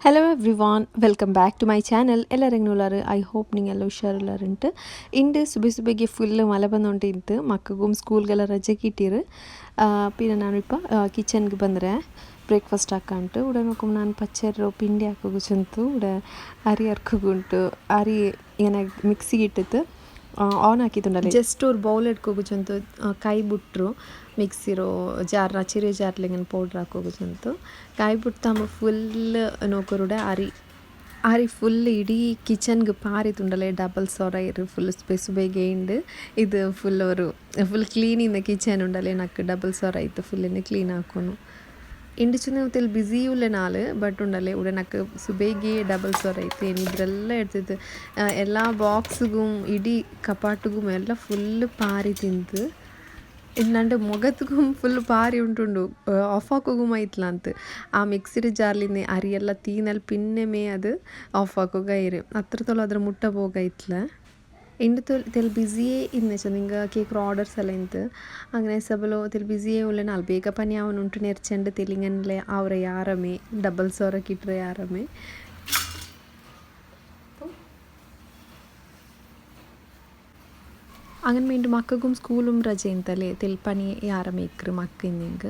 hello everyone welcome back to my channel ಎಲ್ಲರಂಗೆ ನೋಲಾರು I hope ನಿಂಗೆಲ್ಲ ಹುಷಾರಿಲ್ಲಾರಂಟು into ಸುಬೆ ಸುಬೆಗೆ full ಮಳೆ ಬಂದೊಂಟಿಂತು ಮಕ್ಕಗೂ ಸ್ಕೂಲ್ಗೆಲ್ಲ ರಜೆ ಕಿಟ್ಟಿರು ಪಿನ ನಾನು ಇಪ್ಪ ಕಿಚನ್ಗೆ ಬಂದರೆ ಬ್ರೇಕ್ಫಾಸ್ಟ್ ಹಾಕಂಟು ಉಡ ನೋಕು ನಾನು ಪಚ್ಚರು ಪಿಂಡಿ ಹಾಕೋಗು ಚಂತು ಉಡ ಅರಿ ಅರ್ಕೋಗುಂಟು ಅರಿ ಏನ ಮಿಕ್ಸಿಗೆ ಇಟ್ಟಿತ್ತು ಆನ್ ಹಾಕಿದ್ದುಂಡಲ್ಲ ಜಸ್ಟ್ ಅವ್ರು ಬೌಲ್ ಇಟ್ಕೋಗುಜಂತು ಕೈ ಬಿಟ್ರು ಮಿಕ್ಸಿರೋ ಜಾರ್ ಚಿರೆ ಜಾರ್ಲಿಂಗನ್ ಪೌಡ್ರ್ ಹಾಕೋಗುಚಂತು ಕೈ ತಮ್ಮ ಫುಲ್ ನೋಕರುಡೆ ಅರಿ ಆರಿ ಫುಲ್ ಇಡೀ ಕಿಚನ್ಗೆ ಪಾರಿತುಂಡಲೆ ಡಬಲ್ ಸೊರ ಇರು ಫುಲ್ ಸ್ಪೇಸ್ ಬೇಗೆ ಇಂಡು. ಇದು ಫುಲ್ ಅವರು ಫುಲ್ ಕ್ಲೀನ್ ಇಂದ ಕಿಚನ್ ಉಂಡಲೆ ನಕ್ಕು ಡಬಲ್ ಸೊರ ಇತ್ತು ಫುಲ್ ಕ್ಲೀನ್ ಹಾಕೋನು. ಇಂಡು ಚಿನ್ನ ತೆಲ್ ಬ್ಯುಸಿ ಉಲ್ಲೆ ನಾಲ್ ಬಟ್ ಉಂಡಲೆ ಉಡೆ ನಕ್ ಸುಬೇಗಿ ಡಬಲ್ ಸೊರ ಐತೆ ಏನಿದ್ರೆಲ್ಲ ಇರ್ತಿತ್ತು ಎಲ್ಲ ಬಾಕ್ಸ್ಗೂ ಇಡೀ ಕಪಾಟುಗೂ ಎಲ್ಲ full Pari ತಿಂತು ಇನ್ನಂಡು ಮೊಗತ್ಗೂ full Pari ಉಂಟುಂಡು of ಹಾಕೋಗು ಮೈತ್ಲ ಅಂತ ಆ ಮಿಕ್ಸಿರ್ ಜಾರ್ಲಿಂದ ಅರಿಯೆಲ್ಲ ತೀನಲ್ಲಿ ಪಿನ್ನೆ ಮೇ ಅದು ಆಫ್ ಹಾಕೋಗ ಇರು ಹತ್ರ ತೊಲ ಅದ್ರ ಮುಟ್ಟ ಹೋಗೈತ್ಲ ಇಂಡು ತೊಲ್ ತೆಲ್ ಬಿಸಿಯೇ ಇನ್ನೆ ಚಂದಿಂಗ ಕೇಕ್ರ ಆರ್ಡರ್ಸ್ ಎಲ್ಲ ಇಂತು അങ്ങനെ ಸಬಲು ತೆಲ್ ಬಿಸಿಯೇ ಉಲ್ಲೆ ನಾಲ್ ಬೇಗ ಪನಿ ಅವನು ಉಂಟು ನೆರ್ಚಂಡ್ ತೆಲಿಂಗನ್ಲೆ ಅವರ ಯಾರಮೆ ಡಬಲ್ ಸೋರ ಕಿಟ್ರೆ ಯಾರಮೆ അങ്ങനെ മീണ്ട് മക്കൾക്കും സ്കൂളും ರಜೆ ಅಂತಲೇ ತೆಲ್ ಪನಿ ಯಾರ ಮೇಕ್ರು ಮಕ್ಕ ಇನ್ನಿಂಗ್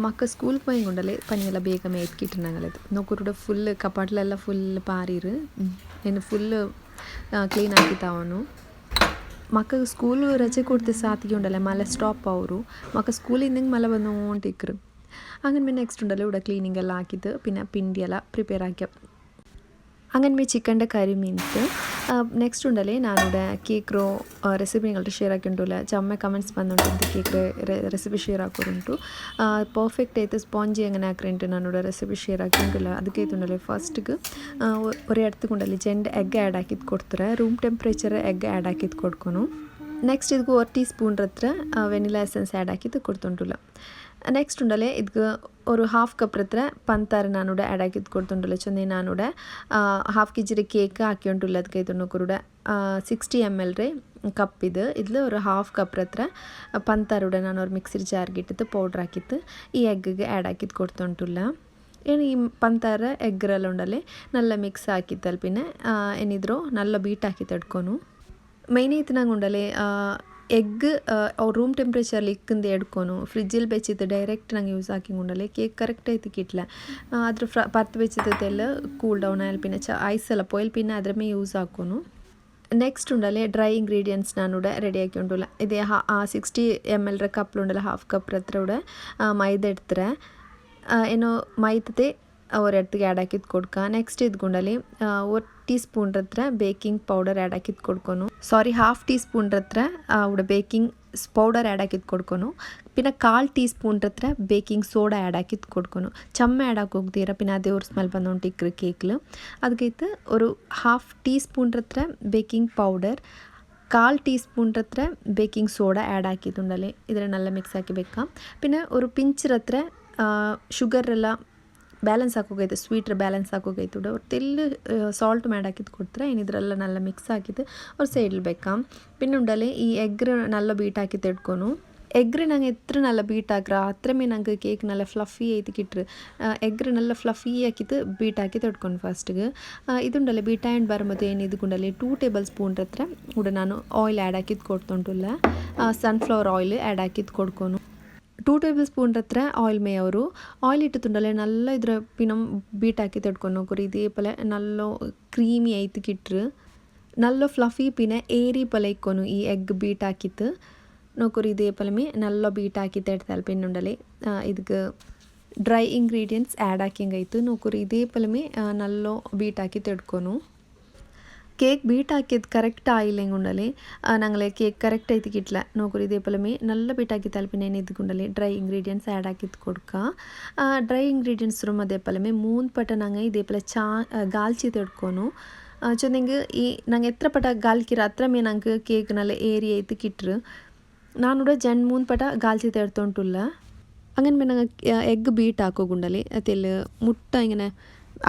ಮಕ್ಕ ಸ್ಕೂಲ್ ಪೋಯಿಂಗುಂಡಲೆ ಪನಿಯೆಲ್ಲ ಬೇಗ ಮೇತ್ಕಿಟ್ಟಿನಂಗಲದು ನೊಕುರುಡ ಫುಲ್ ಕಪಾಟ್ಲೆಲ್ಲ ಫುಲ್ ಪಾರಿರು ಏನು ಫುಲ್ ಕ್ಲೀನ್ ಆಗಿತ್ತಾವನು ಮಕ್ಕ ಸ್ಕೂಲ್ ರಜೆ ಕೊಡ್ತೆ ಸಾತಿಗೆ ಉಂಡಲ್ಲ ಮಳೆ ಸ್ಟಾಪ್ ಅವರು ಮಕ್ಕ ಸ್ಕೂಲಿಂದಂಗೆ ಮಳೆ ಬಂದು ಹೊಂಟಿಕ್ರು അങ്ങനെ ನೆಕ್ಸ್ಟ್ ಉಂಡಲ್ಲ ഇവിടെ ക്ലീനിങ് എല്ലാം ആക്കിയത് പിന്നെ പിണ്ടി എല്ലാം പ്രിപ്പയർ ആക്കിയ അങ്ങനെ മീ ചിക്കന്റെ കറി മീൻസ്. നെക്സ്റ്റ് ഉണ്ടല്ലേ ഞാനിവിടെ കേക്കറോ റെസിപ്പി നിങ്ങളുടെ ഷെയർ ആക്കിയിട്ടില്ല ചമ്മ കമൻസ് വന്നിട്ടുണ്ട് കേക്ക് റെസിപ്പി ഷെയർ ആക്കുന്നുണ്ട്. പെർഫെക്റ്റ് ആയിട്ട് സ്പോഞ്ച് എങ്ങനെ ആക്കറിയിട്ട് ഞാനിവിടെ റെസിപ്പി ഷെയർ ആക്കിയിട്ടില്ല അത് കേട്ടുണ്ടല്ലേ ഫസ്റ്റ് ഒരേ അടുത്ത് കൊണ്ടല്ലേ ജെന്റ് എഗ് ആഡ് ആക്കി കൊടുത്തത് റൂം ടെമ്പറേച്ചർ എഗ് ആഡ് ആക്കി കൊടുക്കണം. നെക്സ്റ്റ് ഇത് ഒരു ടീസ്പൂണ്ടത്ര വെനില എസൻസ് ആഡ് ആക്കി കൊടുത്തിട്ടുള്ള ನೆಕ್ಸ್ಟ್ ಉಂಡಲೆ ಇದಕ್ಕೆ ഒരു ഹാഫ് കപ്പ് ಹತ್ರ ಪಂತಾರ ನಾನುಡೆ ಆ್ಯಡ್ ಹಾಕಿದ್ದು ಕೊಡ್ತುಂಡುಲ್ಲ ಚಂದೆ ನಾನುಡೆ ಹಾಫ್ ಕೆ ಜಿರಿ ಕೇಕ್ ಹಾಕಿಯುಂಟುಲ್ಲ ಅದಕ್ಕೆ ಇದನ್ನು ಕುರುಡೆ ಸಿಕ್ಸ್ಟಿ ಎಮ್ ಎಲ್ ರೀ ಕಪ್ ಇದು ಇದ್ಲು ഒരു ഹാഫ് ಕಪ್ ಹತ್ರ ಪಂತಾರುಡೆ ನಾನು ಅವ್ರು ಮಿಕ್ಸಿರ್ ಜಾರ್ಗೆ ಇಟ್ಟಿದ್ದು ಪೌಡ್ರ್ ಹಾಕಿತ್ತು ಈ ಎಗ್ಗಿಗೆ ಆ್ಯಡ್ ಹಾಕಿದ್ದು ಕೊಡ್ತುಂಟುಲ್ಲ ಏನು ಈ ಪಂತಾರ ಎಗ್ಗರೆಲ್ಲ ಉಂಡಲ್ಲಿ ನಲ್ಲ ಮಿಕ್ಸ್ ಹಾಕಿತ್ತಲ್ ಪಿನ್ನೆ ಏನಿದ್ರು ನಲ್ಲ ಬೀಟ್ ಹಾಕಿ ತಡ್ಕೊನು മെയിൻ ആയിട്ട് ഉണ്ടല്ലേ ಎಗ್ ಅವ್ರು ರೂಮ್ ಟೆಂಪ್ರೇಚರ್ಲಿ ಇಕ್ಕಂದು ಎಡ್ಕೊನು ಫ್ರಿಜ್ಜಲ್ಲಿ ಬೆಚ್ಚಿತ್ತು ಡೈರೆಕ್ಟ್ ನಂಗೆ ಯೂಸ್ ಹಾಕಿಂಗುಂಡಲೆ ಕೇಕ್ ಕರೆಕ್ಟ್ ಐತಿ ಕಿಟ್ಲ ಅದ್ರ ಫ್ರ ಪರ್ತ್ ಬೆಚ್ಚಿದ್ದೆಲ್ಲ ಕೂಲ್ ಡೌನ್ ಆಯ್ಲ್ ಪಿನ್ನ ಚ ಐಸ್ ಎಲ್ಲ ಪೊಯ್ಲ್ ಪಿನ್ನ ಅದ್ರ ಮೇ ಯೂಸ್ ಹಾಕೋನು ನೆಕ್ಸ್ಟ್ ಉಂಡಲೆ ಡ್ರೈ ಇಂಗ್ರೀಡಿಯೆಂಟ್ಸ್ ನಾನು ರೆಡಿ ಹಾಕಿ ಉಂಡುಲ್ಲ ಇದೇ ಹಾ ಸಿಕ್ಸ್ಟಿ ಎಮ್ ಎಲ್ ರ ಕಪ್ ಉಂಡಲ್ಲ ಹಾಫ್ ಕಪ್ ಹತ್ರ ಉಡ ಮೈದ ಇಡ್ತಾರೆ ಏನೋ ಮೈದತೆ ಒರೆಡ್ತಿಗೆ ಆ್ಯಡ್ ಹಾಕಿದ್ದು ಕೊಡ್ಕ ನೆಕ್ಸ್ಟ್ ಇದ್ಗುಂಡಲಿ ಒಟ್ಟು ಟೀ ಸ್ಪೂನ್ ಹತ್ರ ಬೇಕಿಂಗ್ ಪೌಡರ್ ಆ್ಯಡ್ ಹಾಕಿದ್ದು ಕೊಡ್ಕೊನು ಸಾರಿ ಹಾಫ್ ಟೀ ಸ್ಪೂನ್ ಹತ್ರ ಉಡ ಬೇಕಿಂಗ್ ಪೌಡರ್ ಆ್ಯಡ್ ಹಾಕಿದ್ದು ಕೊಡ್ಕೊನು പിന്നെ ಕಾಲು ಟೀ ಸ್ಪೂನ್ ಹತ್ರ ಬೇಕಿಂಗ್ ಸೋಡಾ ಆ್ಯಡ್ ಹಾಕಿದ್ದು ಕೊಡ್ಕೊನು ಚಮ್ಮ ಆ್ಯಡ್ ಹಾಕಿ ಹೋಗ್ತೀರ പിന്നെ അതേ ഒരു സ്മെൽ വന്നുകൊണ്ടിരിക്കുക കേക്കിൽ ಅದಕ್ಕೆ ഒരു ഹാഫ് ടീ സ്പൂൺ ಹತ್ರ ಬೇಕಿಂಗ್ ಪೌಡರ್ ಕಾಲು ಟೀ ಸ್ಪೂನ್ ಹತ್ರ ಬೇಕಿಂಗ್ ಸೋಡಾ ಆ್ಯಡ್ ಹಾಕಿದ್ದುಂಡಲ್ಲಿ ಇದರ ನಲ್ಲ ಮಿಕ್ಸ್ ಹಾಕಿ ಬೇಕಾ പിന്നെ ഒരു പിഞ്ചർ ಹತ್ರ ಶುಗರ್ ಎಲ್ಲ ಬ್ಯಾಲೆನ್ಸ್ ಹಾಕೋಗೈತೆ ಸ್ವೀಟ್ರ್ ಬ್ಯಾಲೆನ್ಸ್ ಹಾಕೋಗೈತೆ ಬಿಡು. ಅವ್ರು ತೆಲ್ಲು ಸಾಲ್ಟ್ ಮ್ಯಾಡ್ ಹಾಕಿದ್ ಏನು ಇದರಲ್ಲ ನಲ್ಲ ಮಿಕ್ಸ್ ಹಾಕಿದ್ದು ಅವ್ರು ಸೈ ಇಡ್ಬೇಕಾ ಪಿನ್ನುಂಡಲ್ಲಿ ಈ ಎಗ್ ನಲ್ಲ ಬೀಟ್ ಹಾಕಿ ತಿಡ್ಕೊನು ಎಗ್ರಿ ನಂಗೆ ಎತ್ತರ ನಲ್ಲ ಬೀಟ್ ಹಾಕ್ರ ಅತ್ರಮೇ ನಂಗೆ ಕೇಕ್ ನಲ್ಲ ಫ್ಲಫಿ ಐತಿ ಕಿಟ್ರಿ. ಎಗ್ರಿ ನಲ್ಲ ಫ್ಲಫಿ ಹಾಕಿದ್ದು ಬೀಟ್ ಹಾಕಿ ತೊಡ್ಕೊಂಡು ಫಸ್ಟ್ಗೆ ಇದುಂಡಲ್ಲ ಬೀಟ್ ಆ್ಯಂಡ್ ಬರ್ ಮತ್ತು ಏನು ಇದ್ಕೊಂಡಲ್ಲಿ ಟೂ ಟೇಬಲ್ ಸ್ಪೂನ್ರ ಹತ್ರ ಕೂಡ ನಾನು ಆಯಿಲ್ ಆ್ಯಡ್ ಹಾಕಿದ್ದು ಕೊಡ್ತೊಂಟಿಲ್ಲ ಸನ್ಫ್ಲವರ್ ಆಯಿಲ್ ಆ್ಯಡ್ ಹಾಕಿದ್ದು ಕೊಡ್ಕೊನು. ടു ടേബിൾ സ്പൂണിൻ്റെ അത്ര ഓയിൽ മേയവരു ഓയിൽ ഇട്ടിട്ടുണ്ടല്ലേ നല്ല ഇതിൽ പിണം ബീട്ടാക്കി തെടുക്കാൻ നോക്കൂ ഇതേപോലെ നല്ല ക്രീമി ആയിട്ട് കിട്ടു നല്ല ഫ്ലഫി പിന്നെ ഏരി പോലെ ഇക്കോനു ഈ എഗ് ബീട്ടാക്കിയിട്ട് നോക്കൂ ഇതേപോലെ നല്ല ബീട്ടാക്കി തെടുത്താൽ പിന്നുണ്ടല്ലേ ഇതിക്ക് ಡ್ರೈ ಇಂಗ್ರೀಡಿಯೆಂಟ್ಸ್ ಆ್ಯಡ್ ಹಾಕಿಂಗೈತು ನೋಕುರಿ ಇದೇ ಪಲಮೆ ನಲ್ಲೋ ಬೀಟ್ ಹಾಕಿ ತೆಡ್ಕೊನು కేక్ బీట్ ಹಾಕಿದ್ದು ಕರೆಕ್ಟ್ ಆಯಿಲಿಂಗ್ ఉండాలి ನಂಗೆ ಕೇಕ್ ಕರೆಕ್ಟ್ ಐತಿ ಕಿಟ್ಲ ನೋಕುರಿ ಇದೇ ಪಲಮೆ ನಲ್ಲ ಬೀಟ್ ಹಾಕಿ ತಲುಪಿನ ಇದ್ಕೊಂಡಲ್ಲಿ ಡ್ರೈ ಇಂಗ್ರೀಡಿಯೆಂಟ್ಸ್ ಆ್ಯಡ್ ಹಾಕಿದ್ದು ಕೊಡ್ಕ ಡ್ರೈ ಇಂಗ್ರೀಡಿಯೆಂಟ್ಸ್ ರೂಮ್ ಅದೇ ಪಲಮೆ ಮೂನ್ ಪಟ ನಂಗೆ ಇದೇ ಪಲ ಚಾ ಗಾಲ್ಚಿ ತೆಡ್ಕೊನು ಚೊಂದಿಂಗ್ ಈ ನಂಗೆ ಎತ್ರ ಪಟ ಗಾಲ್ಕಿರ ಹತ್ರ ಮೇ ನಂಗೆ ಕೇಕ್ ನಲ್ಲ ಏರಿ ಐತಿ ಕಿಟ್ರು ನಾನು ಜಂಡ್ ಮೂನ್ ಪಟ ಗಾಲ್ಚಿ ತೆಡ್ತೊಂಟುಲ್ಲ അങ്ങനെ പിന്നെ എഗ്ഗ് ബീട്ട് ആക്കുകൊണ്ടല്ലേ അതിൽ മുട്ട ഇങ്ങനെ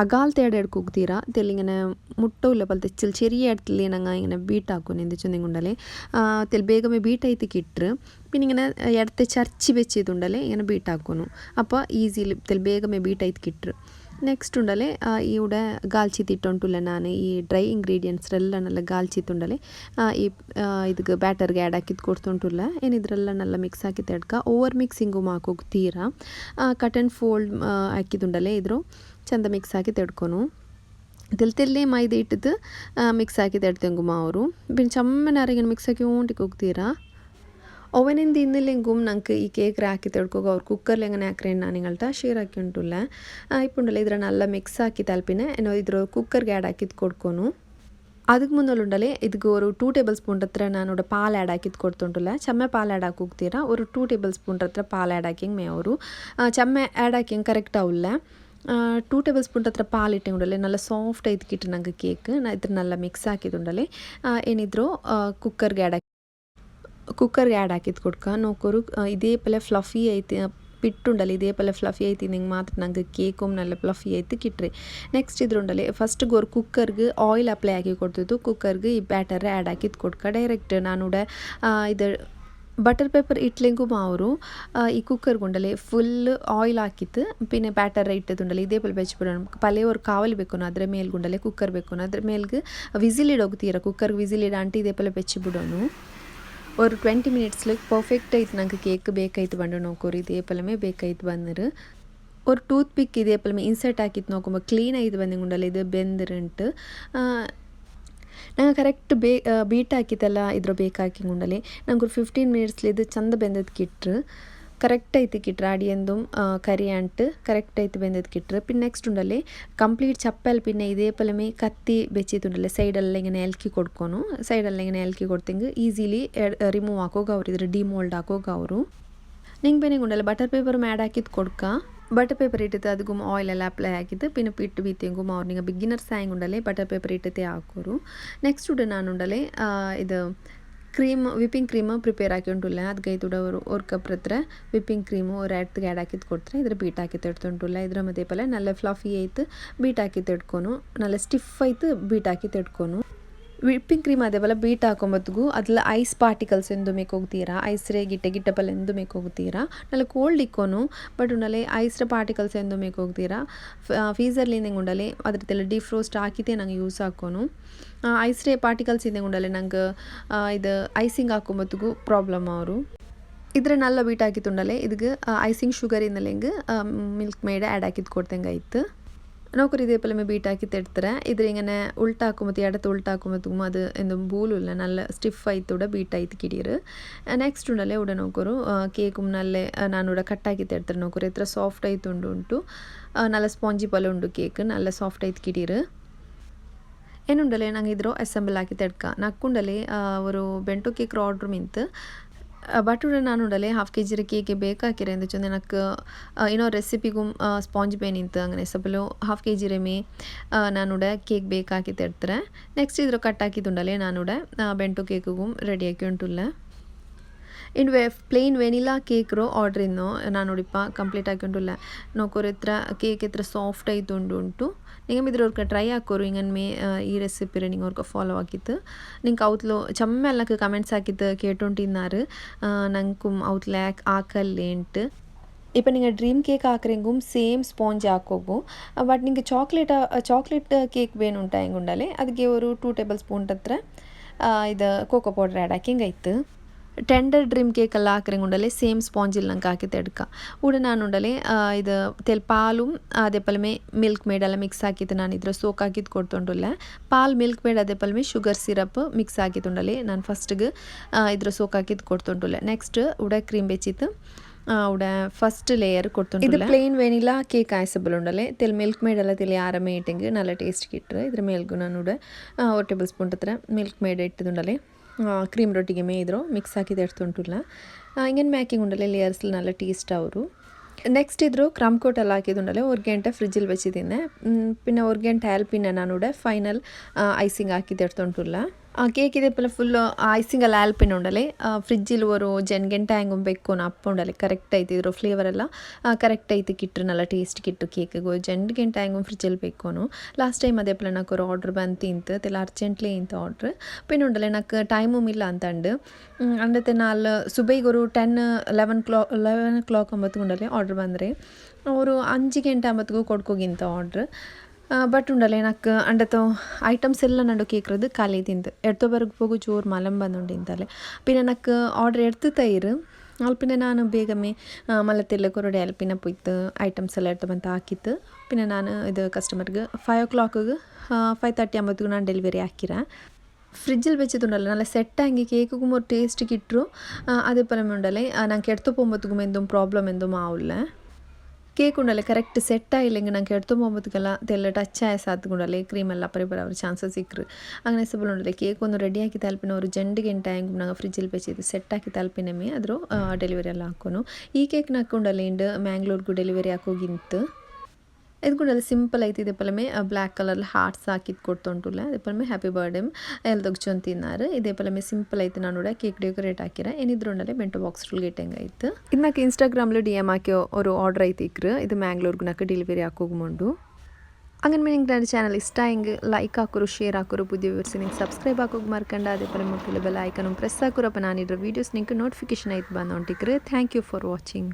അകാലത്തേടെ എടുക്കുകത്തീര തെല്ലിങ്ങനെ മുട്ടവില്ല പോലത്തെ ചെറിയ ചെറിയ ഇടത്തിൽ ഞങ്ങൾ ഇങ്ങനെ ബീട്ടാക്കും എന്ത് ചൊന്നിങ്ങുണ്ടല്ലേ തെൽ ಬೇಗಮೇ ಬೀಟ್ ಐತಿ ಕಿಟ್ರು പിന്നെ ഇങ്ങനെ ಎಡತೆ ಚರ್ಚಿ ಬೆಚ್ಚಿದುಂಡಲೆ ഇങ്ങനെ ബീട്ടാക്കുന്നു അപ്പോൾ ഈസിയിൽ തെൽ ಬೇಗಮೇ ಬೀಟ್ ಐತಿ ಕಿಟ್ರು ನೆಕ್ಸ್ಟ್ ಉಂಡಲೆ ಆ, ಈ ಉಡ ಗಾಲ್ಚಿ ತಿಟ್ಟುಂಟುಲ್ಲ ನಾನು ಈ ಡ್ರೈ ಇಂಗ್ರೀಡಿಯೆಂಟ್ಸ್ ಎಲ್ಲ ನಲ್ಲ ಗಾಲ್ಚಿ ತುಂಡಲೆ ಆ, ಈ ಇದಕ್ಕೆ ಬ್ಯಾಟರ್ಗೆ ಆ್ಯಡ್ ಹಾಕಿದ್ದು ಕೊಡ್ತುಂಟುಲ್ಲ ಏನಿದ್ರೆಲ್ಲ ನಲ್ಲ ಮಿಕ್ಸ್ ಹಾಕಿ ತಡ್ಕ ಓವರ್ ಮಿಕ್ಸಿಂಗು ಮಾಕೋಗಿ ತೀರ ಕಟ್ ಆ್ಯಂಡ್ ಫೋಲ್ಡ್ ಹಾಕಿದುಂಡಲೆ ಇದ್ರು ಚಂದ ಮಿಕ್ಸ್ ಹಾಕಿ ತೆಡ್ಕೊನು ತೆಲ್ ತೆಲ್ಲೇ ಮೈದೆ ಇಟ್ಟಿದ್ದು ಮಿಕ್ಸ್ ಹಾಕಿ ತೆಡ್ತೆಂಗು ಮಾವರು ಬಿನ್ ಚಮ್ಮನ ಅರಿಗಿನ ಮಿಕ್ಸ್ ಹಾಕಿ ಊಂಟಿಗೆ ಹೋಗ್ತೀರಾ ഓവനെന്ത് ഇന്നില്ലെങ്കും ഞങ്ങൾക്ക് ഈ കേക്ക് റാക്കി തെടുക്കുക അവർ കുക്കറിൽ എങ്ങനെ ആക്കറേന്നാ ಶೇರ್ ಹಾಕಿ ಉಂಟುಲ್ಲ ಇಪ್ಪುಂಡಲ್ಲ ಇದ್ರ ನಲ್ಲ ಮಿಕ್ಸ್ ಹಾಕಿ താല്പിനെ എന്നോ ಇದ್ರ ಕುಕ್ಕರ್ಗೆ ಆ್ಯಡ್ ആക്കി ಕೊಡ್ಕೊನು ಅದಕ್ಕೆ ಮುಂದಲ್ಲುಂಡಲೆ ಇದಕ್ಕೆ ಒಂದು ಟೂ ಟೇಬಲ್ ಸ್ಪೂನ್ ಹತ್ರ ನಾನು ನೋಡ ಪಾಲ್ ಆ್ಯಡ್ ಹಾಕಿದ್ ಕೊಡ್ತುಂಟಲ್ಲ ಚಮ್ಮೆ ಪಾಲು ಆ್ಯಡ್ ಹಾಕಿ ಹೋಗ್ತೀರಾ ಒಂದು ಟೂ ಟೇಬಲ್ ಸ್ಪೂನ್ ಹತ್ರ ಪಾಲು ಆ್ಯಡ್ ಹಾಕಿಂಗ್ ಮೇ ಅವರು ಚಮ್ಮೆ ಆ್ಯಡ್ ಹಾಕಿಂಗ್ ಕರೆಕ್ಟ್ ಆವಿಲ್ಲ ಟೂ ಟೇಬಲ್ സ്പൂൺ ಉಂಡಲೆ ನಲ್ಲ ಸಾಫ್ಟ್ ಐತ್ ಕಿಟ್ಟು ನಂಗೆ ಕೇಕ್ ಇದ್ರ ನಲ್ಲ ಮಿಕ್ಸ್ ಹಾಕಿದುಂಡಲೆ ಏನಿದ್ರು ಕುಕ್ಕರ್ಗೆ ಆ್ಯಡ್ ಹಾಕಿ ಕುಕ್ಕರ್ಗೆ ಆ್ಯಡ್ ಹಾಕಿದ ಕೊಡ್ಕ. ನೋಕೋರು ಇದೇ ಪಲ್ಯ ಫ್ಲಫಿ ಐತಿ ಪಿಟ್ಟುಂಡಲ್ಲಿ ಇದೇ ಪಲ್ಯ ಫ್ಲಫಿ ಐತಿ, ನಿಂಗೆ ಮಾತ್ರ ನಂಗೆ ಕೇಕು ನಲ್ಲ ಫ್ಲಫಿ ಐತಿ ಕಿಟ್ರಿ. ನೆಕ್ಸ್ಟ್ ಇದ್ರುಂಡಲೆ ಫಸ್ಟ್ ಗೋರ್ ಕುಕ್ಕರ್ಗೆ ಆಯಿಲ್ ಅಪ್ಲೈ ಹಾಕಿ ಕೊಡ್ತಿದ್ದು ಕುಕ್ಕರ್ಗೆ ಈ ಬ್ಯಾಟರ್ ಆ್ಯಡ್ ಹಾಕಿದ ಕೊಡ್ಕ ಡೈರೆಕ್ಟ್ ನಾನುಡ ಇದು ಬಟರ್ ಪೇಪರ್ ಇಟ್ಲೆಂಗೂ ಮಾವರು ಈ ಕುಕ್ಕರ್ ಗುಂಡಲೆ ಫುಲ್ ಆಯಿಲ್ ಹಾಕಿತ್ತು ಪಿನ್ನೆ ಬ್ಯಾಟರ್ ಇಟ್ಟದುಂಡಲೆ ಇದೇ ಪಲ್ ಬೆಚ್ಚಿಬಿಡೋಣ ಪಲ್ಯ ಅವ್ರು ಕಾವಲಿ ಬೇಕು ಅದ್ರ ಮೇಲ್ಗುಂಡಲೆ ಕುಕ್ಕರ್ ಬೇಕು ಅದ್ರ ಮೇಲ್ಗೆ ವಿಸಿಲ್ ಇಡೋಗ್ತೀರ ಕುಕ್ಕರ್ಗೆ ವಿಸಿಲ್ ಇಡ ಅಂಟಿ ಇದೇ ಪಲ್ಯ ಬೆಚ್ಚಿ ಬಿಡೋನು ஒரு டுவெண்ட்டி மினிட்ஸில் பர்ஃபெக்ட் ஆயிட்டு நாங்கள் கேக்கு பேக் ಆಯ್ತು ಬಂಡು ನೋಕೋರು ಇದೇ ಪಲಮೆ ಬೇಕಾಯ್ತು ಬಂದರು ஒரு ಟೂತ್ ಪಿಕ್ ಇದೇ ಪಲಮೆ ಇನ್ಸರ್ಟ್ ಹಾಕಿತ್ತು ನೋಕೊಂಬ ಕ್ಲೀನ್ ಆಯ್ತು ಬಂದಂಗೆ ಉಂಡಲ್ಲ ಇದು ಬೆಂದಿರಂಟು ನಂಗೆ ಕರೆಕ್ಟ್ ಬೇ ಬೀಟ್ ಹಾಕಿತ್ತಲ್ಲ ಇದ್ರ ಬೇಕಾಕಿ ಉಂಡಲೆ ನಂಗೆ ஒரு ಫಿಫ್ಟೀನ್ ಮಿನಿಟ್ಸ್ಲಿ ಇದು ಚಂದ ಬೆಂದದ್ದು ಕಿಟ್ರು ಕರೆಕ್ಟ್ ಐತಿ ಕಿಟ್ರ ಅಡಿಯಂದು ಕರಿ ಅಂಟು ಕರೆಕ್ಟ್ ಐತಿ ಬೆಂದದ್ದು ಕಿಟ್ರು ಪಿನ್ ನೆಕ್ಸ್ಟ್ ಉಂಡಲ್ಲಿ ಕಂಪ್ಲೀಟ್ ಚಪ್ಪಲ್ ಪಿನ್ನ ಇದೇ ಪಲಮೆ ಕತ್ತಿ ಬೆಚ್ಚಿತ್ತುಂಡಲೆ ಸೈಡಲ್ಲ ಹಿಂಗೆ ಎಲ್ಕಿ ಕೊಡ್ಕೊನು ಸೈಡಲ್ಲ ಹಿಂಗೆ ಎಲ್ಕಿ ಕೊಡ್ತಿಂಗೆ ಈಸಿಲಿ ರಿಮೂವ್ ಹಾಕೋಗ ಅವ್ರು ಇದ್ರ ಡಿಮೋಲ್ಡ್ ಹಾಕೋಗ ಅವರು ನಿಂಗೆ ಬೇನೆ ಉಂಡಲ್ಲ ಬಟರ್ ಪೇಪರ್ ಮ್ಯಾಡ್ ಹಾಕಿದ್ದು ಕೊಡ್ಕ ಬಟರ್ ಪೇಪರ್ ഇട്ടിട്ട് ಆಯಿಲ್ ಎಲ್ಲ ಅಪ್ಲೈ ಹಾಕಿದ್ದು ಪಿನ್ನ ಪಿಟ್ಟು ಬೀತಿಂಗು ಮಾರ್ನಿಂಗ್ ಬಿಗಿನರ್ಸ್ ಹ್ಯಾಂಗ್ ಉಂಡಲೆ ಬಟರ್ ಪೇಪರ್ ಇಟ್ಟಿದ್ದೆ ಹಾಕೋರು ನೆಕ್ಸ್ಟ್ ಉಡು ನಾನು ಉಂಡಲೆ ಇದು ಕ್ರೀಮ್ ವಿಪಿಂಗ್ ಕ್ರೀಮ್ ಪ್ರಿಪೇರ್ ಹಾಕಿ ಉಂಟುಲ್ಲ ಅದು ಐತುಡ ಅವರು ಅವ್ರ ಕಪ್ ಹತ್ರ ವಿಪಿಂಗ್ ಕ್ರೀಮು ಅವ್ರು ಎಡ್ತಿಗೆ ಆ್ಯಡ್ ಹಾಕಿದ್ದು ಕೊಡ್ತಾರೆ ಇದ್ರ ಬೀಟ್ ಹಾಕಿ ತೆಡ್ತುಂಟುಲ್ಲ ಇದ್ರ ಮಧ್ಯೆ ಪಲ್ಲ ನಲ್ಲ ಫ್ಲಫಿ ಆಯ್ತು ಬೀಟ್ ಹಾಕಿ ತೆಡ್ಕೊನು ನಲ್ಲ ಸ್ಟಿಫ್ ಆಯ್ತು ಬೀಟ್ ಹಾಕಿ ತೆಡ್ಕೊನು ವಿಪ್ಪಿಂಗ್ ಕ್ರೀಮ್ ಅದೇವಲ್ಲ ಬೀಟ್ ಹಾಕೊಂಬತ್ತಿಗೂ ಅದ್ಲ ಐಸ್ ಪಾರ್ಟಿಕಲ್ಸ್ ಎಂದು ಮೇಕ್ ಹೋಗ್ತೀರಾ ಐಸ್ರೆ ಗಿಟ್ಟೆ ಗಿಟ್ಟಪಲ್ ಎಂದು ಮೇಕ್ ಹೋಗ್ತೀರಾ ನಲ್ಲ ಕೋಲ್ಡ್ ಇಕ್ಕೋನು ಬಟ್ ಉಂಡಲೆ ಐಸ್ರ ಪಾರ್ಟಿಕಲ್ಸ್ ಎಂದು ಮೇಕ್ ಹೋಗ್ತೀರಾ ಫೀಸರ್ಲಿ ಉಂಡಲೆ ಅದ್ರದ್ದೆಲ್ಲ ಡಿಫ್ರೋಸ್ಟ್ ಹಾಕಿದ್ದೆ ನಂಗೆ ಯೂಸ್ ಹಾಕೋನು ಐಸ್ರೆ ಪಾರ್ಟಿಕಲ್ಸ್ ಹಿಂದೆ ಉಂಡಲೆ ನಂಗೆ ಇದು ಐಸಿಂಗ್ ಹಾಕೊಂಬತ್ತಿಗೂ ಪ್ರಾಬ್ಲಮ್ ಅವರು. ಇದ್ರೆ ನಲ್ಲ ಬೀಟ್ ಹಾಕಿತ್ತುಂಡಲೆ ಇದಕ್ಕೆ ಐಸಿಂಗ್ ಶುಗರ್ ಇಂದಲೆಂಗೆ ಮಿಲ್ಕ್ ಮೇಡ್ ಆ್ಯಡ್ ಹಾಕಿದ್ದು ಕೊಡ್ತಂಗೆ ಆಯ್ತು ಉಲ್ಟ ಹಾಕೊಂಬತ್ತು ಎಡത്ത് ಉಲ್ಟ ಹಾಕೊಂಬತ್ತು ಅದು ಎಂದು ಬೂಲುಲ್ಲ ನಲ್ಲ ಸ್ಟಿಫ್ ಆಯ್ತು ಉಡ ಬೀಟ್ ಆಯ್ತು ಕಿಡೀರು. ನೆಕ್ಸ್ಟ್ ಉಂಡಲ್ಲೇ ಉಡ ನೋಕರು ಕೇಕು ನಲ್ಲೆ ನಾನು ಉಡ ಕಟ್ಟಾಕಿ ತೆಡ್ತಾರೆ ನೋಕರು. ಎತ್ರ ಸಾಫ್ಟ್ ಆಯ್ತು ಉಂಡು ಉಂಟು. ನಲ್ಲ ಸ್ಪಾಂಜಿ ಪಲ ಉಂಡು ಕೇಕ್, ನಲ್ಲ ಸಾಫ್ಟ್ ಆಯ್ತು ಕಿಡೀರು. ಏನುಂಡಲೆ ನಂಗೆ ಇದ್ರೋ ಅಸೆಂಬಲ್ ಹಾಕಿ ತೆಡ್ಕ. ನಕ್ಕುಂಡಲೆ ಅವರು ಬೆಂಟು ಕೇಕ್ ಆರ್ಡ್ರ್ ಮಿಂತ್ ಬಟುಡ ನಾನು ಉಡಲೆ ಹಾಫ್ ಕೆ ಜಿರ ಕೇಕೆ ಬೇಕಾಕಿರೆ ಎಂದು ಚಂದ ನನಗೆ ಇನ್ನೋ ರೆಸಿಪಿಗೂ ಸ್ಪಾಂಜ್ ಪೇ ನಿಂತು ಅಂಗನೆ. ಸಪಲು ಹಾಫ್ ಕೆ ಜಿರೆ ಮೇ ನಾನುಡ ಕೇಕ್ ಬೇಕಾಕಿ ತೆಡ್ತಾರೆ ನೆಕ್ಸ್ಟ್ ಇದ್ರ ಕಟ್ ಹಾಕಿದುಂಡಲೆ ನಾನುಡ ಬೆಂಟು ಕೇಕಿಗೂ ರೆಡಿ ಆಕಿ ಉಂಟುಲ್ಲ. ಇನ್ನು ಪ್ಲೇನ್ ವೆನಿಲಾ ಕೇಕ್ ರೋ ಆರ್ಡ್ರ್ ಇನ್ನು ನಾನು ಉಡಿಪ ಕಂಪ್ಲೀಟ್ ಆಗೊಂಡುಲ್ಲ ನೋಕೋರ ಹತ್ರ ಕೇಕ್ ಹತ್ರ ಸಾಫ್ಟ್ ಆಯ್ತುಂಡು ಉಂಟು ನಿಂಗೆ ಇದ್ರ ಅವ್ರಕ ಟ್ರೈ ಹಾಕೋರು ಹಿಂಗನ್ಮೆ ಈ ರೆಸಿಪಿರೆ ನಿಂಗೆ ಅವ್ರಕ ಫಾಲೋ ಆಗಿತ್ತು ನಿಂಗೆ ಅವತ್ಲು ಚಮ್ಮ ಎಲ್ಲಕ್ಕೆ ಕಮೆಂಟ್ಸ್ ಹಾಕಿದ್ದು ಕೇಟೊಂಟಿನಾರು ನಂಗೆ ಅವತ್ಲ ಯಾಕೆ ಹಾಕಲ್ಲೇಂಟು இப்போ நீங்கள் ட்ரீம் கேக் ஆக்குறீங்கும் சேம் ஸ்பாஞ்ச் ஆக்கோகும் பட் நீங்கள் சாக்லேட்டா சாக்லேட் கேக் வேணும்ட்டா எங்குண்டாலே அதுக்கு ஒரு டூ டேபிள் ஸ்பூன் தத்திர இது கோகோ பவுடர் ஆட் ஆக்கிங்க இத்து ಹಾಕಿ ಹಿಂಗಾಯ್ತು ಟೆಂಡರ್ ಡ್ರೀಮ್ ಕೇಕ್ ಎಲ್ಲ ಹಾಕ್ರಂಗೆ ಉಂಡಲೆ ಸೇಮ್ ಸ್ಪಾಂಜ್ ಇಲ್ಲ ನಂಗೆ ಹಾಕಿ ತೆಡ್ಕ ಉಡ ನಾನು ಉಂಡಲೆ ಆ, ಇದು ತೆಲ್ ಪಾಲು ಅದೇ ಪಲ್ಮೆ ಮಿಲ್ಕ್ ಮೇಡ್ ಎಲ್ಲ ಮಿಕ್ಸ್ ಹಾಕಿತ್ತು ನಾನು ಇದ್ರ ಸೋಕ್ ಹಾಕಿದ್ದು ಕೊಡ್ತೊಂಡುಲ್ಲ ಪಾಲ್ ಮಿಲ್ಕ್ ಮೇಡ್ ಅದೇ ಪಲ್ಮೆ ಶುಗರ್ ಸಿರಪ್ ಮಿಕ್ಸ್ ಹಾಕಿತ್ತುಂಡಲೆ ನಾನು ಫಸ್ಟ್ಗೆ ಇದ್ರ ಸೋಕ್ ಹಾಕಿದ್ದು ಕೊಡ್ತೊಂಡುಲ್ಲ ನೆಕ್ಸ್ಟ್ ಉಡ ಕ್ರೀಮ್ ಬೆಚ್ಚಿತ್ತು ಉಡ ಫಸ್ಟ್ ಲೇಯರ್ ಕೊಡ್ತುಂಟು ಇದು plane vanilla cake ಆಯ್ಸಬಲ್ ಉಂಡಲೆ ತೆಲ್ milk made ಎಲ್ಲ ತೆಲಿ ಆರ ಮೇಟಿಂಗ್ ನಲ್ಲ ಟೇಸ್ಟ್ ಕಿಟ್ರೆ ಇದ್ರ ಮೇಲ್ಗು ನಾನು ಉಡ ಒಂದು ಟೇಬಲ್ ಸ್ಪೂನ್ ಹತ್ರ ಮಿಲ್ಕ್ ಕ್ರೀಮ್ ರೊಟ್ಟಿಗೆ ಮೇಯಿದ್ರು ಮಿಕ್ಸ್ ಹಾಕಿದ ಎರ್ತ ಉಂಟುಲ್ಲ ಏನು ಮ್ಯಾಕಿಂಗ್ ಉಂಡಲೆ ಲೇಯರ್ಸ್ಲೆನ್ನೆಲ್ಲ ಟೇಸ್ಟ್ ಅವರು. ನೆಕ್ಸ್ಟ್ ಇದ್ದರು ಕ್ರಮ್ ಕೋಟ್ ಎಲ್ಲ ಹಾಕಿದ್ದು ಉಂಡಲೆ ಹೊರ್ಗೆಂಟ ಫ್ರಿಜ್ಜಲ್ಲಿ ವಚ್ಚಿದ್ದೆ ಬಿನ್ನ ಹೊರ್ಗೇಂಟ ಹ್ಯಾಲ್ಪಿನ್ನ ನಾನು ಕೂಡ ಫೈನಲ್ ಐಸಿಂಗ್ ಹಾಕಿದ ಎರ್ತು ಹಾಕಿ ತೆಡ್ತುಂಟುಲ್ಲ ಆ ಕೇಕ್ ಇದೇಪಲ ಫುಲ್ ಐಸಿಂಗ್ ಎಲ್ಲ ಆಲ್ಪಿನ ಉಂಡಲೆ ಫ್ರಿಡ್ಜಿಲ್ ಒರು ಜೆನ್ಗೆಂಟ ಹ್ಯಾಂಗ್ ಬೆಕ್ಕೋನ ಅಪ್ಪ ಉಂಡಲೆ ಕರೆಕ್ಟ್ ಐತಿ ಇದ್ರ ಫ್ಲೇವರ್ ಎಲ್ಲ ಕರೆಕ್ಟ್ ಐತಿ ಕಿಟ್ರನಲ್ಲ ಟೇಸ್ಟ್ ಕಿಟ್ಟು ಕೇಕ್ಗು ಜೆಂಡ್ ಗಂಟೆ ಹ್ಯಾಂಗ್ ಫ್ರಿಡ್ಜಲ್ಲಿ ಬೆಕ್ಕೋನು ಲಾಸ್ಟ್ ಟೈಮ್ ಅದೇಪಲ ನಾಕು ഒരു ಆರ್ಡ್ರ್ ಬಂತು ಇಂತ ತೆಲ ಅರ್ಜೆಂಟ್ಲಿ ಇಂತ ಆರ್ಡ್ರ್ ಪಿನ್ ಉಂಡಲೆ ನಾಕ್ ಟೈಮು ಇಲ್ಲ ಅಂತಂಡು ಅಂಡತೆ ನಾಲ್ ಸುಬೈಗೆ ഒരു ಟೆನ್ ಲೆವೆನ್ ಕ್ಲಾ ಲೆವೆನ್ ಓ ಕ್ಲಾಕ್ ಅಂಬತ್ತು ಉಂಡಲೆ ಆರ್ಡ್ರ್ ಬಂದರೆ ಅವರು ಅಂಜು ಗಂಟೆ ಅಂಬತ್ಗೂ ಕೊಡ್ಕೋಗಿಂತ ಆರ್ಡ್ರ್ ಬಟ್ ಉಂಡಲ್ಲ ಏನಕ್ಕೆ ಅಂಡತೋ ಐಟಮ್ಸ್ ಎಲ್ಲ ನಂಡು ಕೇಕ್ರದು ಕಾಲಿದಿಂದು ಎಡ್ತೋ ಬರಗ್ ಹೋಗು ಜೋರು ಮಲಂ ಬಂದುಂಡಿಂದಲೆ ಪಿನ್ನ ನಕ್ಕೆ ಆರ್ಡರ್ ಎಡ್ತು ತೈರು ಅಲ್ಪಿನ ನಾನು ಬೇಗಮೆ ಮಲತ್ತೆಲ್ಲ ಕೊರಡೆ ಅಲ್ಪಿನ ಪೋಯ್ತು ಐಟಮ್ಸ್ ಎಲ್ಲ ಎಡ್ತು ಬಂತ ಹಾಕಿತ್ತು ಪಿನ್ನ ನಾನು ಇದು ಕಸ್ಟಮರ್ಗೆ ಫೈವ್ ಓ ಕ್ಲಾಕಿಗೆ ಫೈವ್ ತರ್ಟಿ ಅಂಬತ್ತಿಗೆ ನಾನು ಡೆಲಿವರಿ ಹಾಕಿರ ഫ്രിഡ്ജിൽ വെച്ചതുണ്ടല്ലോ നല്ല സെറ്റാങ്കി കേക്കും ഒരു ടേസ്റ്റ് കിട്ടും അതേപോലെ ഉണ്ടല്ലേ ഞങ്ങൾക്ക് എടുത്തു പോകുമ്പോഴത്തേക്കും എന്തും പ്രോബ്ലം എന്തും ആവില്ല ಕೇಕ್ ಉಂಡಲೆ ಕರೆಕ್ಟ್ ಸೆಟ್ ಆಯಿಲ್ಲಂಗೆ ನಂಗೆ ಎಡ್ತು ಮೊಮ್ಮತ್ಗೆಲ್ಲ ತೆಲ್ಲ ಟಚ್ ಆಯ ಸಾತ್ಗುಂಡಲೆ ಕ್ರೀಮ್ ಎಲ್ಲ ಪರಿ ಬರೋರು ಚಾನ್ಸಸ್ ಸಿಕ್ಕರು അങ്ങനെ ಸಬಲ್ ಉಂಡಲೆ ಕೇಕ್ ಒಂದು ರೆಡಿ ಹಾಕಿ ತಲುಪಿನ ಅವರು ಜಂಡು ಗಂಟೆ ಹೆಂಗೆ ನಂಗೆ ಫ್ರಿಜ್ಜಲ್ಲಿ ಬೆಚ್ಚಿದ್ದು ಸೆಟ್ ಹಾಕಿ ತಲುಪಿನಮೆ ಅದ್ರ ಡೆಲಿವರಿ ಎಲ್ಲ ಹಾಕೋನು ಈ ಕೇಕ್ ಹಾಕೊಂಡಲ್ಲ ಇಂಡು ಮ್ಯಾಂಗ್ಳೂರ್ಗೂ ಡೆಲಿವರಿ ಹಾಕೋಗಿಂತು ಇದ್ಕೊಂಡೆಲ್ಲ ಸಿಂಪಲ್ ಐತಿ ಇದೆಪಲ್ಲಮೆ ಬ್ಲ್ಯಾಕ್ ಕಲರ್ಲಿ ಹಾರ್ಟ್ಸ್ ಹಾಕಿದ್ ಕೊಡ್ತೊಂಟುಲ್ಲ ಇದೆಪಲ್ಲಮೆ ಹ್ಯಾಪಿ ಬರ್ಡೇ ಎಲ್ದೊಗ್ಚೊಂದು ತಿನ್ನಾರು ಇದೆಪಲ್ಲಮೆ ಸಿಂಪಲ್ ಐತೆ ನಾನು ನೋಡ ಕೇಕ್ ಡೆಕೋರೇಟ್ ಹಾಕಿರ ಏನಿದ್ರೊಂಡಲ್ಲೇ ಮೆಂಟೋ ಬಾಕ್ಸ್ ಗಿಟ್ಟಂಗೆ ಆಯ್ತು ಇದು ನಾಕೆ ಇನ್ಸ್ಟಾಗ್ರಾಮ್ಲು ಡಿ ಎಮ್ ಹಾಕಿ ಅವರು ಆರ್ಡರ್ ಐತಿ ಇಕ್ಕ್ರು ಇದು ಮ್ಯಾಂಗ್ಳೂರ್ಗು ನಾಕ ಡೆಲಿವರಿ ಹಾಕೋಗ್ಮೊಂಡು ಹಂಗನ್ ನಿಂಗೆ ನನ್ನ ಚಾನಲ್ ಇಷ್ಟ ಹಿಂಗೆ ಲೈಕ್ ಹಾಕೋರು ಶೇರ್ ಹಾಕೋರು ಬುದ್ಧಿ ವ್ಯೂರ್ಸಿ ನಿಂಗೆ ಸಬ್ಸ್ಕ್ರೈಬ್ ಹಾಕೋಗಿ ಮಾರ್ಕಂಡು ಅದೇ ಪರ ಮುಟ್ಟಿಲ್ಲ ಬೆಲ್ಲ ಐಕನ್ನು ಪ್ರೆಸ್ ಹಾಕೋರಪ್ಪ ನಾನಿರೋ ವೀಡಿಯೋಸ್ ನಿಂಗೆ ನೋಟಿಫಿಕೇಶನ್ ಆಯ್ತು ಬಂದು ಹೊಂಟಿಕ್ರೆ ಥ್ಯಾಂಕ್ ಯು ಫಾರ್ ವಾಚಿಂಗ್